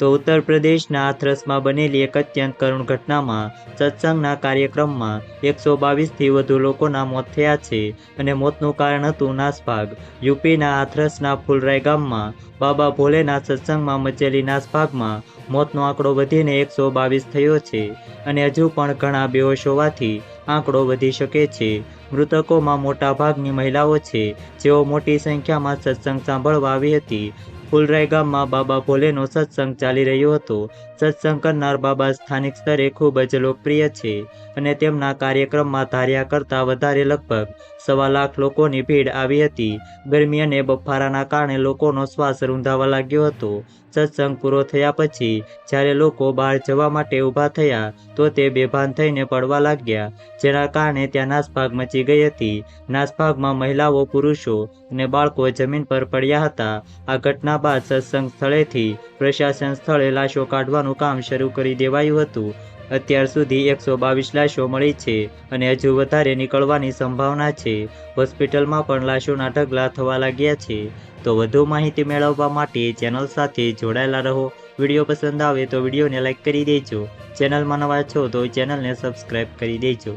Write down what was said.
તો ઉત્તર પ્રદેશના હાથરસમાં બનેલી એક અત્યંત કરુણ ઘટનામાં સત્સંગના કાર્યક્રમમાં એકસો બાવીસથી વધુ લોકોના મોત થયા છે અને મોતનું કારણ હતું નાસભાગ. યુપીના હાથરસના ફુલરાય ગામમાં બાબા ભોલેના સત્સંગમાં મચેલી નાસભાગમાં મોતનો આંકડો વધીને એકસો બાવીસ થયો છે અને હજુ પણ ઘણા બેહોશ હોવાથી આંકડો વધી શકે છે. મૃતકોમાં મોટા ભાગની મહિલાઓ છે. જેઓ મોટી સંખ્યામાં સત્સંગ સાંભળવા આવી હતી. ફુલરાય ગામમાં બાબા ભોલેનો સત્સંગ ચાલી રહ્યો હતો. સત્સંગ કરનાર બાબા સ્થાનિક સ્તરે ખૂબ જ લોકપ્રિય છે અને તેમના કાર્યક્રમમાં ધાર્યા કરતાં વધારે લગભગ સવા લાખ લોકોની ભીડ આવી હતી. ગરમી અને બફારાના કારણે લોકોનો શ્વાસ રૂંધાવા લાગ્યો હતો. સત્સંગ પૂરો થયા પછી જ્યારે લોકો બહાર જવા માટે ઊભા થયા તો તે બેભાન થઈને પડવા લાગ્યા, જેના કારણે ત્યાં નાસભાગ મચી ગઈ હતી. નાસભાગમાં મહિલાઓ, પુરુષો અને બાળકો જમીન પર પડ્યા હતા. આ ઘટના બાદ સત્સંગ સ્થળેથી પ્રશાસન સ્થળે લાશો કાઢવાનું કામ શરૂ કરી દેવાયું હતું. અત્યાર સુધી એકસો બાવીસ લાશો મળી છે અને હજુ વધારે નીકળવાની સંભાવના છે. હોસ્પિટલમાં પણ લાશોના ઢગલા થવા લાગ્યા છે. તો વધુ માહિતી મેળવવા માટે ચેનલ સાથે જોડાયેલા રહો. વીડિયો પસંદ આવે તો વિડીયોને લાઇક કરી દેજો. ચેનલમાં નવા છો તો ચેનલને સબસ્ક્રાઈબ કરી દેજો.